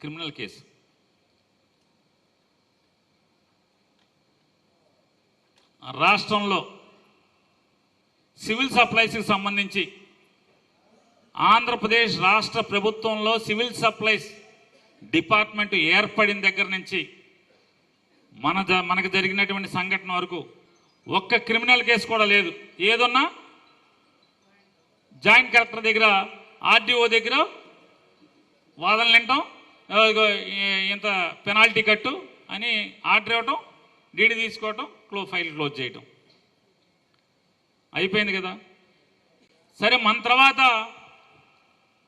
Criminal case. రాష్ట్రంలో civil సప్లైస్కి సంబంధించి ఆంధ్రప్రదేశ్ రాష్ట్ర ప్రభుత్వంలో సివిల్ సప్లైస్ డిపార్ట్మెంట్ ఏర్పడిన దగ్గర నుంచి మన జ- మనకు జరిగినటువంటి సంఘటన వరకు ఒక్క క్రిమినల్ కేసు కూడా లేదు. ఏదున్నా? జాయింట్ కలెక్టర్ దగ్గర ఆర్డీఓ దగ్గర వాదనలు వింటాం. ఇంత పెనాల్టీ కట్టు అని ఆర్డర్ ఇవ్వటం డీడీ తీసుకోవటం క్లో ఫైల్ క్లోజ్ చేయటం. అయిపోయింది కదా? సరే మన తర్వాత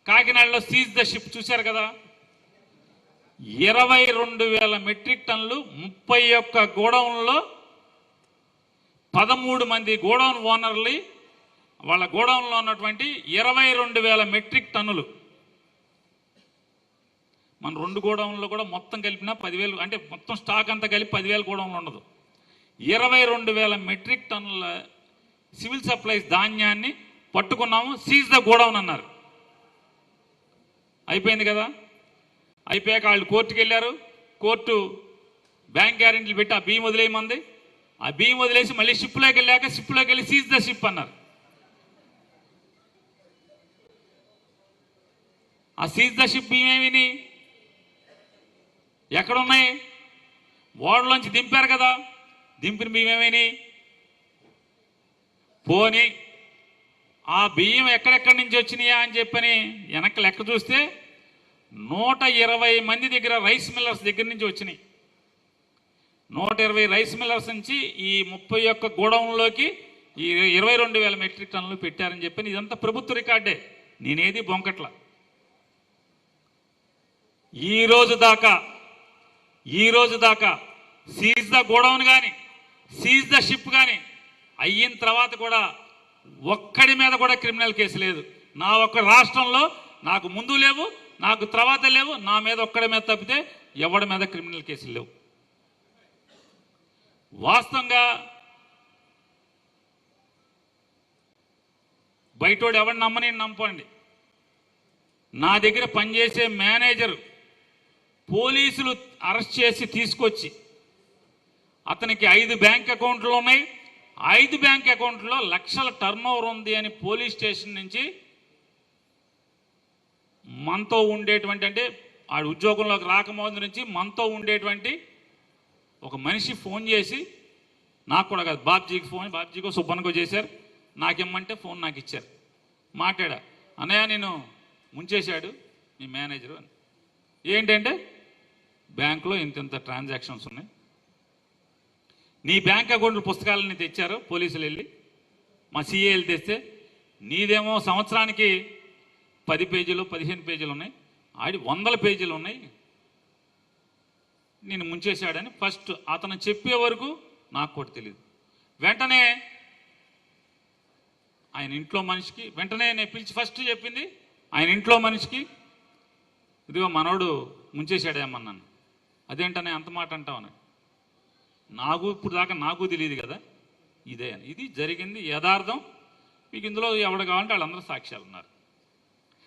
కాకినాడలో సీజ్ ద షిప్ చూశారు కదా? ఇరవై రెండు వేల మెట్రిక్ టన్నులు ముప్పై ఒక్క గోడౌన్లో పదమూడు మంది గోడౌన్ ఓనర్లు వాళ్ళ గోడౌన్లో ఉన్నటువంటి ఇరవై రెండు వేల మెట్రిక్ టన్నులు మన రెండు గోడౌన్లో కూడా మొత్తం కలిపినా పదివేలు అంటే మొత్తం స్టాక్ అంతా కలిపి పదివేల గోడౌన్లు ఉండదు. ఇరవై రెండు వేల మెట్రిక్ టన్నుల సివిల్ సప్లైస్ ధాన్యాన్ని పట్టుకున్నాము సీజ్ ద గోడౌన్ అన్నారు. అయిపోయింది కదా? అయిపోయాక వాళ్ళు కోర్టుకు వెళ్ళారు. కోర్టు బ్యాంక్ గ్యారెంటీలు పెట్టి ఆ బియ్యం వదిలేయమంది. ఆ బియ్యం వదిలేసి మళ్ళీ షిప్లోకి వెళ్ళాక షిప్లోకి వెళ్ళి సీజ్ ద షిప్ అన్నారు. ఆ సీజ్ ద షిప్ బియ్యం ఏమిని? ఎక్కడున్నాయి? ఓడలోంచి దింపారు కదా. దింపిన బియ్యం ఏమైనాయి పోని ఆ బియ్యం ఎక్కడెక్కడి నుంచి వచ్చినాయా అని చెప్పని వెనక్కి లెక్క చూస్తే నూట ఇరవై మంది దగ్గర రైస్ మిల్లర్స్ దగ్గర నుంచి వచ్చినాయి. నూట ఇరవై రైస్ మిల్లర్స్ నుంచి ఈ ముప్పై ఒక్క గోడౌన్లోకి ఈ ఇరవై రెండు వేల మెట్రిక్ టన్నులు పెట్టారని చెప్పి ఇదంతా ప్రభుత్వ రికార్డే. నేనేది బొంకట్ల. ఈ రోజు దాకా ఈ రోజు దాకా సీజ్ ద గోడౌన్ కానీ సీజ్ ద షిప్ కానీ అయిన తర్వాత కూడా ఒక్కడి మీద కూడా క్రిమినల్ కేసు లేదు. నా ఒక్క రాష్ట్రంలో నాకు ముందు లేవు నాకు తర్వాత లేవు నా మీద ఒక్కడి మీద తప్పితే ఎవడి మీద క్రిమినల్ కేసులు లేవు. వాస్తవంగా బయటోడు ఎవరిని నమ్మని నమ్ముకోండి. నా దగ్గర పనిచేసే మేనేజరు పోలీసులు అరెస్ట్ చేసి తీసుకొచ్చి అతనికి ఐదు బ్యాంక్ అకౌంట్లు ఉన్నాయి. ఐదు బ్యాంక్ అకౌంట్లో లక్షల టర్న్ ఉంది అని పోలీస్ స్టేషన్ నుంచి మనతో ఉండేటువంటి అంటే ఆ ఉద్యోగంలోకి రాకముందు నుంచి మనతో ఉండేటువంటి ఒక మనిషి ఫోన్ చేసి నాకు కూడా కాదు బాబ్జీకి ఫోన్ బాబ్జీకో సుబ్బన్కో చేశారు. నాకేమంటే ఫోన్ నాకు ఇచ్చారు. మాట్లాడా అన్నయ్య నేను ముంచేశాడు మీ మేనేజరు అని. ఏంటంటే బ్యాంకులో ఇంత ఇంత ట్రాన్సాక్షన్స్ ఉన్నాయి. నీ బ్యాంక్ అకౌంట్ పుస్తకాలని తెచ్చారు పోలీసులు వెళ్ళి. మా సిఏలు తెస్తే నీదేమో సంవత్సరానికి పది పేజీలు పదిహేను పేజీలు ఉన్నాయి. ఆడి వందల పేజీలు ఉన్నాయి. నేను ముంచేశాడని ఫస్ట్ అతను చెప్పే వరకు నాకు కూడా తెలియదు వెంటనే ఆయన ఇంట్లో మనిషికి వెంటనే నేను పిలిచి ఫస్ట్ చెప్పింది ఆయన ఇంట్లో మనిషికి. ఇదిగో మనోడు ముంచేశాడేమన్నాను. అదేంటనే అంత మాట అంటావని నాకు ఇప్పుడు దాకా నాకు తెలియదు కదా? ఇదే అని. ఇది జరిగింది యథార్థం. మీకు ఇందులో ఎవడు కావాలంటే వాళ్ళందరూ సాక్ష్యాలు ఉన్నారు.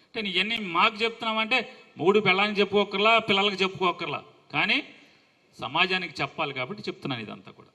అంటే ఇవన్నీ మాకు చెప్తున్నామంటే మూడు పిల్లలకి చెప్పుకోకర్లా పిల్లలకి చెప్పుకోకర్లా కానీ సమాజానికి చెప్పాలి కాబట్టి చెప్తున్నాను ఇదంతా కూడా.